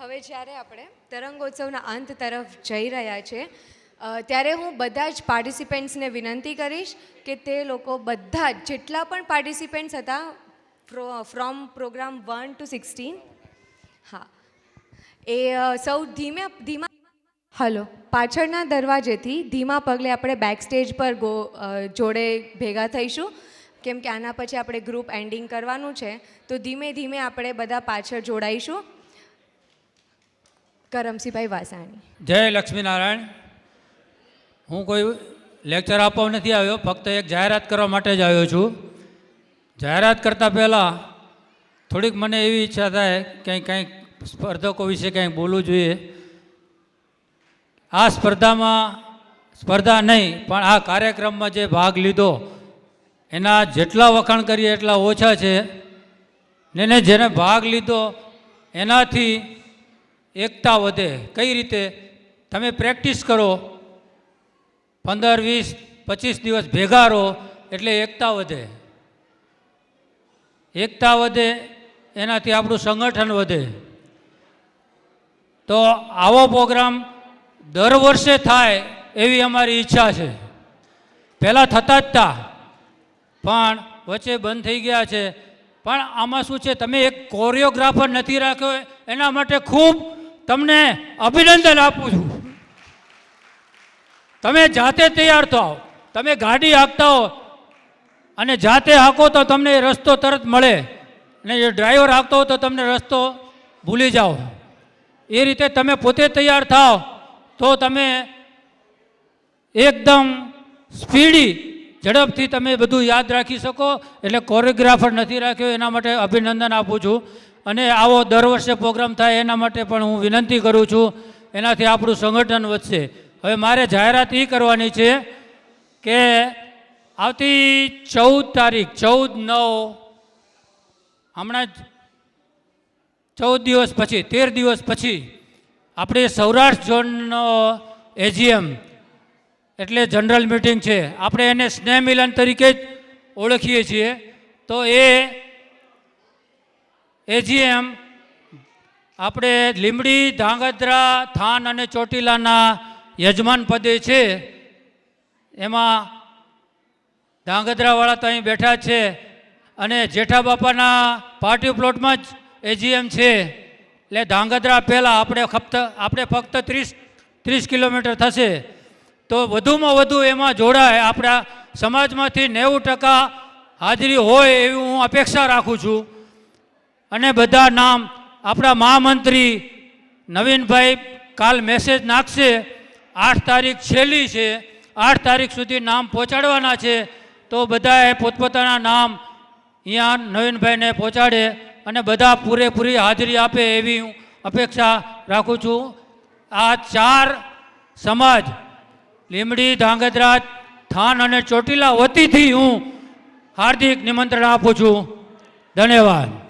હવે જ્યારે આપણે તરંગોત્સવના અંત તરફ જઈ રહ્યા છે ત્યારે હું બધા જ પાર્ટિસિપેન્ટ્સને વિનંતી કરીશ કે તે લોકો બધા જ જેટલા પણ પાર્ટિસિપેન્ટ્સ હતા from programme one two sixteen હા, એ સૌ ધીમે, ધીમા, હલો, પાછળના દરવાજેથી ધીમા પગલે આપણે બેક સ્ટેજ પર ગો જોડે ભેગા થઈશું. કેમ કે આના પછી આપણે ગ્રુપ એન્ડિંગ કરવાનું છે, તો ધીમે ધીમે આપણે બધા પાછળ જોડાઈશું. કરમસીભાઈ વાસાણી. જય લક્ષ્મીનારાયણ. હું કોઈ લેક્ચર આપવા નથી આવ્યો, ફક્ત એક જાહેરાત કરવા માટે જ આવ્યો છું. જાહેરાત કરતાં પહેલાં થોડીક મને એવી ઈચ્છા થાય કંઈક કંઈક સ્પર્ધકો વિશે કંઈક બોલવું જોઈએ. આ સ્પર્ધામાં સ્પર્ધા નહીં, પણ આ કાર્યક્રમમાં જે ભાગ લીધો, એના જેટલા વખાણ કરીએ એટલા ઓછા છે. ને જેને ભાગ લીધો, એનાથી એકતા વધે. કઈ રીતે? તમે પ્રેક્ટિસ કરો. પંદર, વીસ, પચીસ દિવસ ભેગા રહો એટલે એકતા વધે. એકતા વધે, એનાથી આપણું સંગઠન વધે. તો આવો પ્રોગ્રામ દર વર્ષે થાય એવી અમારી ઈચ્છા છે. પહેલાં થતા જ તા. પણ વચ્ચે બંધ થઈ ગયા છે. પણ આમાં શું છે? તમે એક કોરિયોગ્રાફર નથી રાખ્યો, એના માટે ખૂબ તમને અભિનંદન આપું છું. તમે જાતે તૈયાર થાઓ તમે ગાડી હાંકતા હો અને જાતે હાંકો તો તમને એ રસ્તો તરત મળે. અને જો ડ્રાઈવર હાંકતો હો તો તમને રસ્તો ભૂલી જાઓ. એ રીતે તમે પોતે તૈયાર થાઓ તો તમે એકદમ સ્પીડી ઝડપથી તમે બધું યાદ રાખી શકો. એટલે કોરિયોગ્રાફર નથી રાખ્યો, એના માટે અભિનંદન આપું છું. અને આવો દર વર્ષે પ્રોગ્રામ થાય એના માટે પણ હું વિનંતી કરું છું. એનાથી આપણું સંગઠન વધશે. હવે મારે જાહેરાત એ કરવાની છે કે આવતી ચૌદ તારીખ, ચૌદ નવ, હમણાં જ ચૌદ દિવસ પછી, તેર દિવસ પછી, આપણે સૌરાષ્ટ્ર ઝોનનો એજીએમ એટલે જનરલ મિટિંગ છે. આપણે એને સ્નેહ મિલન તરીકે જ ઓળખીએ છીએ. તો એ એજીએમ આપણે લીમડી ધાંગધ્રા, થાન અને ચોટીલાના યજમાન પદે છે. એમાં ધાંગધ્રાવાળા તો અહીં બેઠા છે અને જેઠા બાપાના પાર્ટી પ્લોટમાં જ એજીએમ છે. એટલે ધાંગધ્રા પહેલાં આપણે ફક્ત આપણે ફક્ત ત્રીસ ત્રીસ કિલોમીટર થશે. તો વધુમાં વધુ એમાં જોડાય. આપણા સમાજમાંથી નેવું ટકા હાજરી હોય એવી હું અપેક્ષા રાખું છું. અને બધા નામ આપણા મહામંત્રી નવીનભાઈ કાલ મેસેજ નાખશે. આઠ તારીખ છેલ્લી છે. આઠ તારીખ સુધી નામ પહોંચાડવાના છે. તો બધાએ પોતપોતાના નામ અહીંયા નવીનભાઈને પહોંચાડે અને બધા પૂરેપૂરી હાજરી આપે એવી હું અપેક્ષા રાખું છું. આ ચાર સમાજ લીમડી ધાંગધ્રા થાન અને ચોટીલા વતીથી હું હાર્દિક નિમંત્રણ આપું છું. ધન્યવાદ.